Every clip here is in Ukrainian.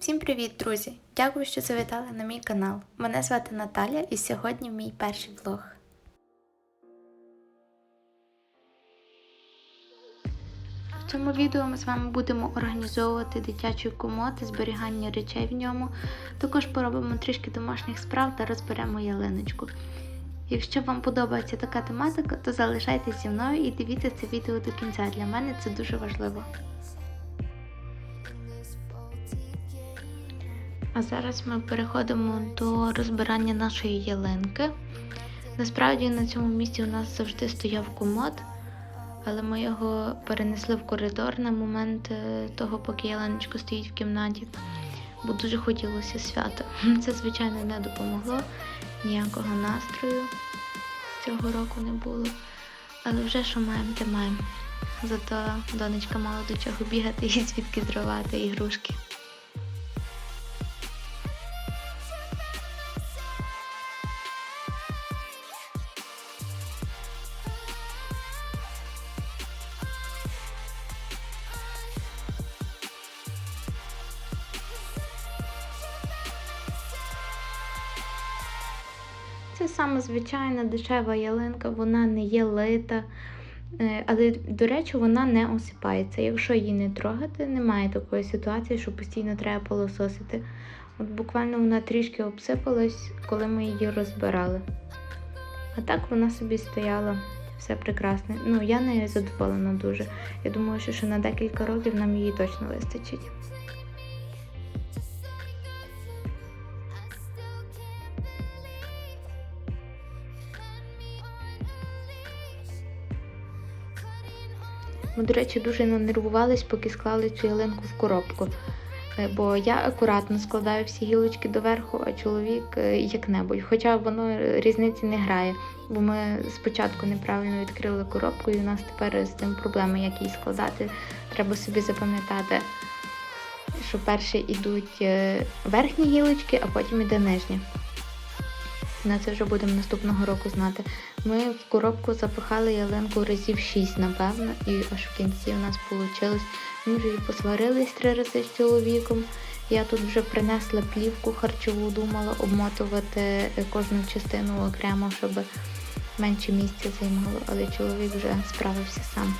Всім привіт, друзі! Дякую, що завітали на мій канал. Мене звати Наталя і сьогодні мій перший влог. В цьому відео ми з вами будемо організовувати дитячий комод зберігання речей в ньому. Також поробимо трішки домашніх справ та розберемо ялиночку. Якщо вам подобається така тематика, то залишайтеся зі мною і дивіться це відео до кінця. Для мене це дуже важливо. А зараз ми переходимо до розбирання нашої ялинки. Насправді на цьому місці у нас завжди стояв комод, але ми його перенесли в коридор на момент е, того, поки ялиночка стоїть в кімнаті, бо дуже хотілося свято. Це, звичайно, не допомогло, ніякого настрою цього року не було. Але вже що маємо, те маємо. Зато донечка мала до чого бігати і звідки зривати ігрушки. Звичайна дешева ялинка, вона не є лита. Е, Але, до речі, вона не осипається. Якщо її не трогати, немає такої ситуації, що постійно треба пилососити. От буквально вона трішки обсипалась, коли ми її розбирали. А так вона собі стояла, все прекрасне. Ну, я нею задоволена дуже. Я думаю, що на декілька років нам її точно вистачить. Ми, до речі, дуже нанервувались, поки склали цю ялинку в коробку. Е, Бо я акуратно складаю всі гілочки доверху, а чоловік е, як-небудь. Хоча воно різниці не грає, бо ми спочатку неправильно відкрили коробку, і у нас тепер з цим проблеми, як її складати. Треба собі запам'ятати, що перші йдуть е, верхні гілочки, а потім іде нижня. На це вже будемо наступного року знати. Ми в коробку запихали ялинку разів 6, напевно, і аж в кінці у нас вийшло. Ми вже і посварились три рази з чоловіком. Я тут вже принесла плівку харчову, думала обмотувати кожну частину окремо, щоб менше місця займало, але чоловік вже справився сам.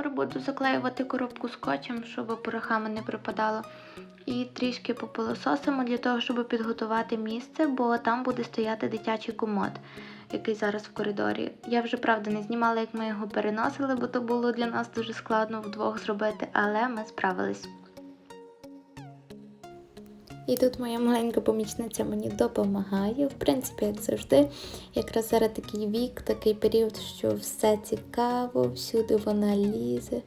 Тепер буду заклеювати коробку скотчем, щоб порохами не припадало. І трішки попилососимо для того, щоб підготувати місце, бо там буде стояти дитячий комод, який зараз в коридорі. Я вже правда не знімала, як ми його переносили, бо то було для нас дуже складно вдвох зробити, але ми справились. І тут моя маленька помічниця мені допомагає, в принципі, як завжди. Якраз зараз такий вік, такий період, що все цікаво, всюди вона лізе,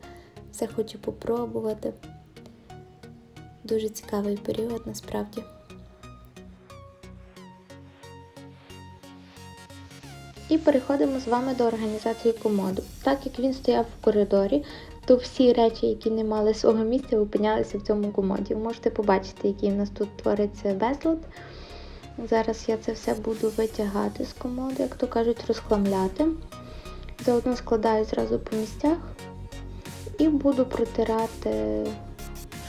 все хоче попробувати. Дуже цікавий період насправді. І переходимо з вами до організації комоду. Так як він стояв в коридорі, то всі речі, які не мали свого місця, опинялися в цьому комоді. Ви можете побачити, який в нас тут твориться безлад. Зараз я це все буду витягати з комоду, як то кажуть, розхламляти. Заодно складаю зразу по місцях і буду протирати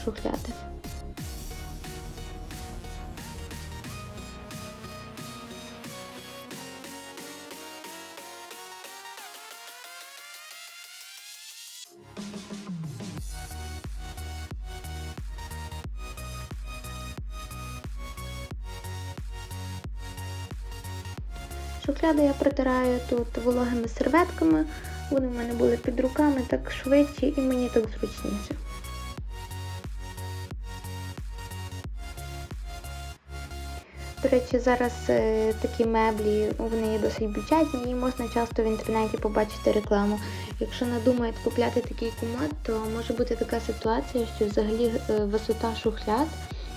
шухляди. Шухляди я протираю тут вологими серветками. Вони в мене були під руками так швидше і мені так зручніше. До речі, зараз е, такі меблі, вони є досить бюджетні і можна часто в інтернеті побачити рекламу. Якщо надумають купляти такий комод, то може бути така ситуація, що взагалі е, висота шухляд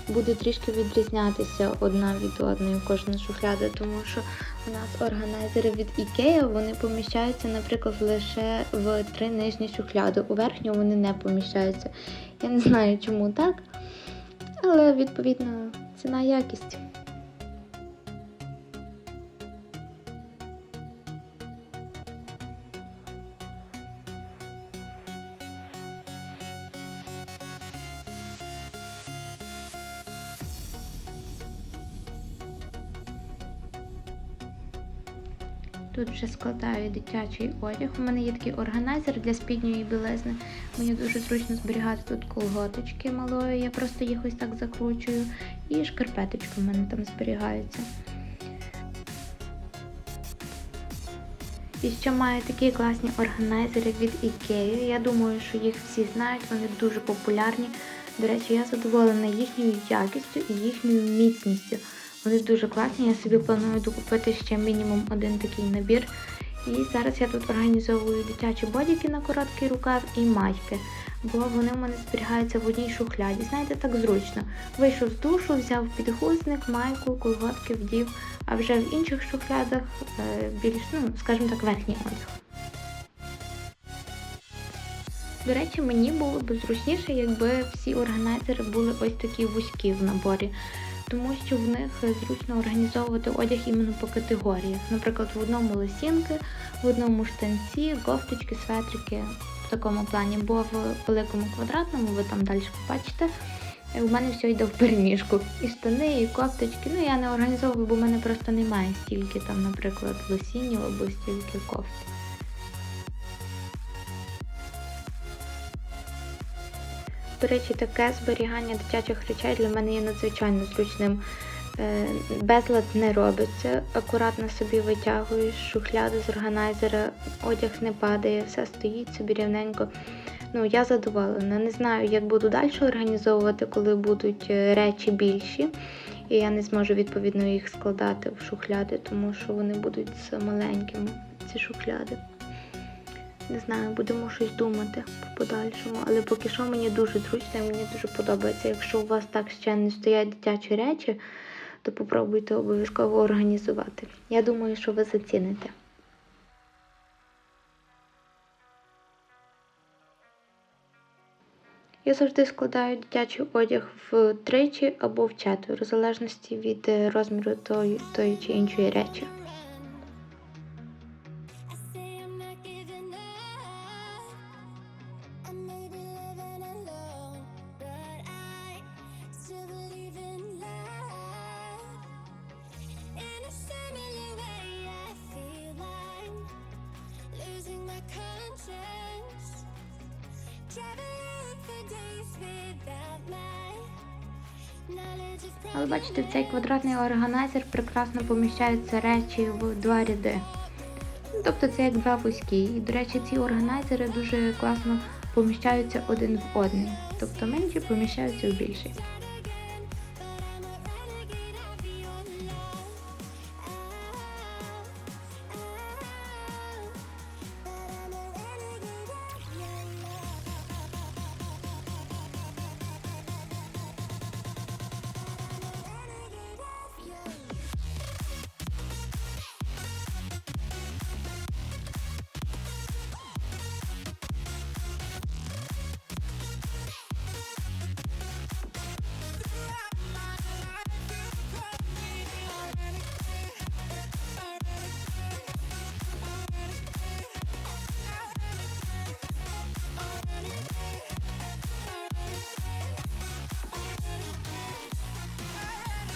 буде трішки відрізнятися одна від одної кожна шухляда, тому що у нас органайзери від IKEA, вони поміщаються, наприклад, лише в три нижні шухляди. У верхню вони не поміщаються. Я не знаю, чому так. Але відповідно ціна якість. Тут вже складаю дитячий одяг. У мене є такий органайзер для спідньої білизни. Мені дуже зручно зберігати тут колготочки малої. Я просто їх ось так закручую. І шкарпеточки в мене там зберігаються. І ще маю такі класні органайзери від IKEA. Я думаю, що їх всі знають, вони дуже популярні. До речі, я задоволена їхньою якістю і їхньою міцністю. Вони дуже класні. Я собі планую докупити ще мінімум один такий набір. І зараз я тут організовую дитячі бодіки на короткий рукав і майки, бо вони в мене зберігаються в одній шухляді. Знаєте, так зручно. Вийшов з душу, взяв підгузник, майку, колготки вдів, а вже в інших шухлядах е, більш, ну, скажімо так, верхній одяг. До речі, мені було б зручніше, якби всі органайзери були ось такі вузькі в наборі, тому що в них зручно організовувати одяг іменно по категоріях. Наприклад, в одному лосінки, в одному штанці, кофточки, светрики в такому плані, бо в великому квадратному, ви там далі побачите, у мене все йде в переміжку. І штани, і кофточки. Ну я не організовую, бо в мене просто немає стільки там, наприклад, лосінів або стільки кофт. До речі, таке зберігання дитячих речей для мене є надзвичайно зручним. Е, Безлад не робиться, акуратно собі витягуєш шухляду з органайзера, одяг не падає, все стоїть собі рівненько. Ну, я задоволена. Не знаю, як буду далі організовувати, коли будуть е, речі більші. І я не зможу відповідно їх складати в шухляди, тому що вони будуть маленькими, ці шухляди. Не знаю, будемо щось думати по подальшому, але поки що мені дуже зручно і мені дуже подобається. Якщо у вас так ще не стоять дитячі речі, то попробуйте обов'язково організувати. Я думаю, що ви заціните. Я завжди складаю дитячий одяг в тричі або в четверо, в залежності від е, розміру тої, тої чи іншої речі. Але бачите, в цей квадратний органайзер прекрасно поміщаються речі в два ряди. Тобто це як два вузькі. І, до речі, ці органайзери дуже класно поміщаються один в один. Тобто менші поміщаються в більший.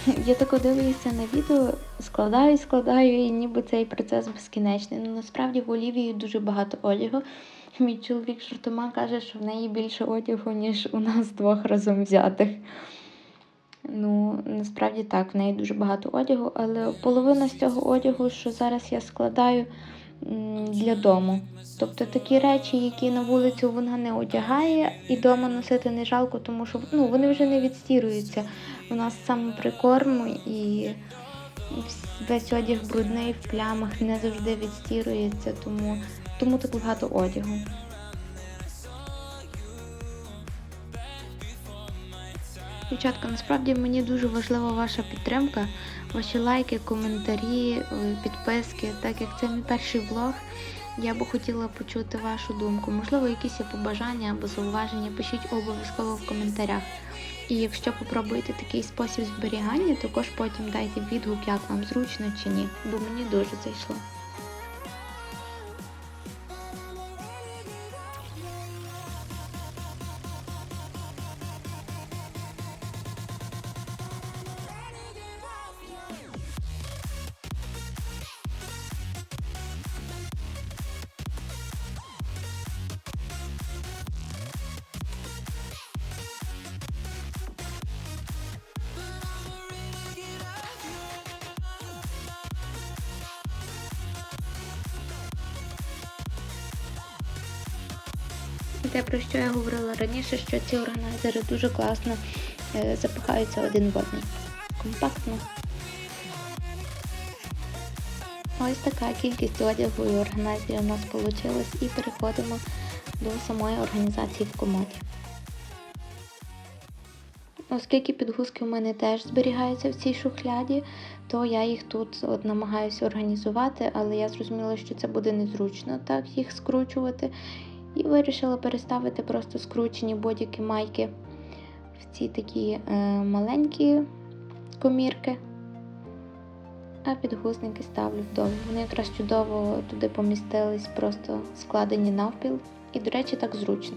Я тако дивлюся на відео, складаю, складаю, і ніби цей процес безкінечний. Ну насправді в Олівії дуже багато одягу. Мій чоловік жартома каже, що в неї більше одягу, ніж у нас двох разом взятих. Ну, насправді так, в неї дуже багато одягу, але половина з цього одягу, що зараз я складаю для дому. Тобто такі речі, які на вулицю вона не одягає, і вдома носити не жалко, тому що ну, вони вже не відстіруються. У нас саме прикорм і весь одяг брудний в плямах не завжди відстірується, тому, тому так багато одягу. Дівчатка, насправді мені дуже важлива ваша підтримка, ваші лайки, коментарі, е, підписки. Так як це мій перший влог, я би хотіла почути вашу думку. Можливо, якісь є побажання або зауваження, пишіть обов'язково в коментарях. І якщо попробуєте такий спосіб зберігання, також потім дайте відгук, як вам зручно чи ні, бо мені дуже зайшло. Те, про що я говорила раніше, що ці органайзери дуже класно е, запихаються один в один. Компактно. Ось така кількість одягу і органайзерів у нас вийшла. І переходимо до самої організації в комоді. Оскільки підгузки у мене теж зберігаються в цій шухляді, то я їх тут от намагаюся організувати, але я зрозуміла, що це буде незручно так їх скручувати. І вирішила переставити просто скручені бодіки майки в ці такі е, маленькі комірки. А підгузники ставлю вдовго. Вони якраз чудово туди помістились, просто складені навпіл. І, до речі, так зручно.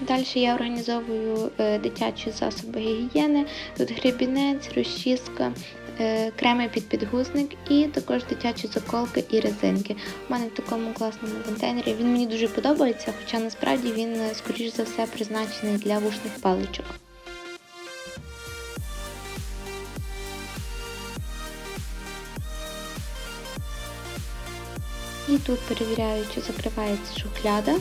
Далі я організовую е, дитячі засоби гігієни. Тут гребінець, розчіска, е, креми під підгузник і також дитячі заколки і резинки. У мене в такому класному контейнері. Він мені дуже подобається, хоча насправді він, е, скоріш за все, призначений для вушних паличок. І тут перевіряю, чи закривається шухляда.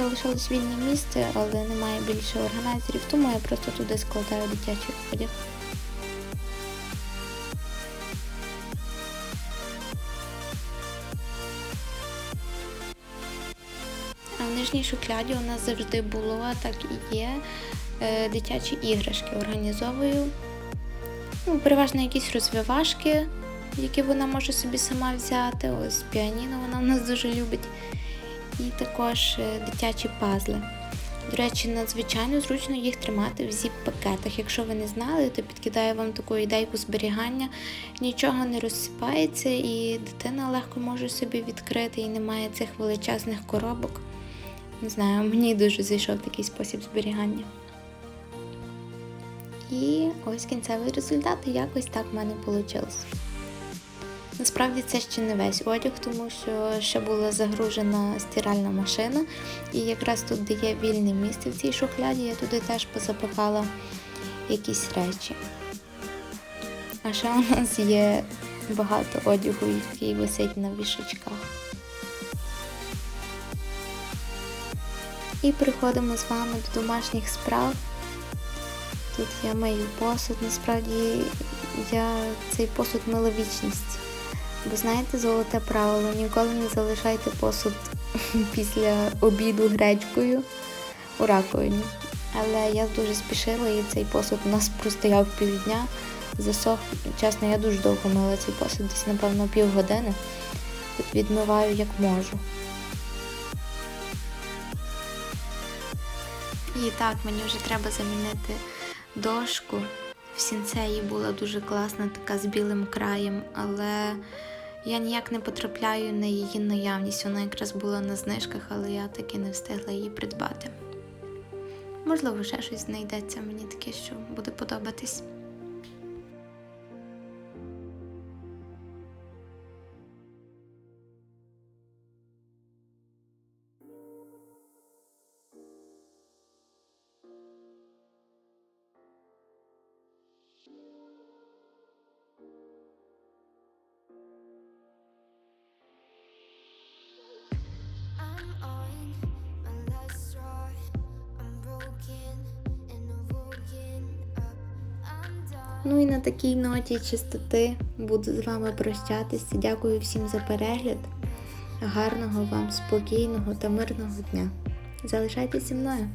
Залишилось вільне місце, але немає більше органайзерів, тому я просто туди складаю дитячий одяг. А в нижній шухляді у нас завжди було, так і є е, дитячі іграшки. Організовую ну, переважно якісь розвивашки, які вона може собі сама взяти. Ось піаніно вона в нас дуже любить і також е, дитячі пазли. До речі, надзвичайно зручно їх тримати в зіп-пакетах. Якщо ви не знали, то підкидаю вам таку ідейку зберігання. Нічого не розсипається, і дитина легко може собі відкрити і немає цих величезних коробок. Не знаю, мені дуже зайшов такий спосіб зберігання. І ось кінцевий результат, якось так в мене вийшло. Насправді це ще не весь одяг, тому що ще була загружена стиральна машина. І якраз тут, де є вільне місце в цій шухляді, я туди теж позапихала якісь речі. А ще у нас є багато одягу, який висить на вішачках. І приходимо з вами до домашніх справ. Тут я мию посуд, насправді я цей посуд мила вічність. Бо знаєте, золоте правило, ніколи не залишайте посуд після обіду гречкою у раковині. Але я дуже спішила і цей посуд у нас простояв півдня, засох. Чесно, я дуже довго мила цей посуд, десь, напевно, півгодини. Відмиваю як можу. І так, мені вже треба замінити дошку. В сінцеї була дуже класна, така з білим краєм, але я ніяк не потрапляю на її наявність. Вона якраз була на знижках, але я таки не встигла її придбати. Можливо, ще щось знайдеться мені таке, що буде подобатись. Ну і на такій ноті чистоти буду з вами прощатися. Дякую всім за перегляд. Гарного вам, спокійного та мирного дня. Залишайтеся мною.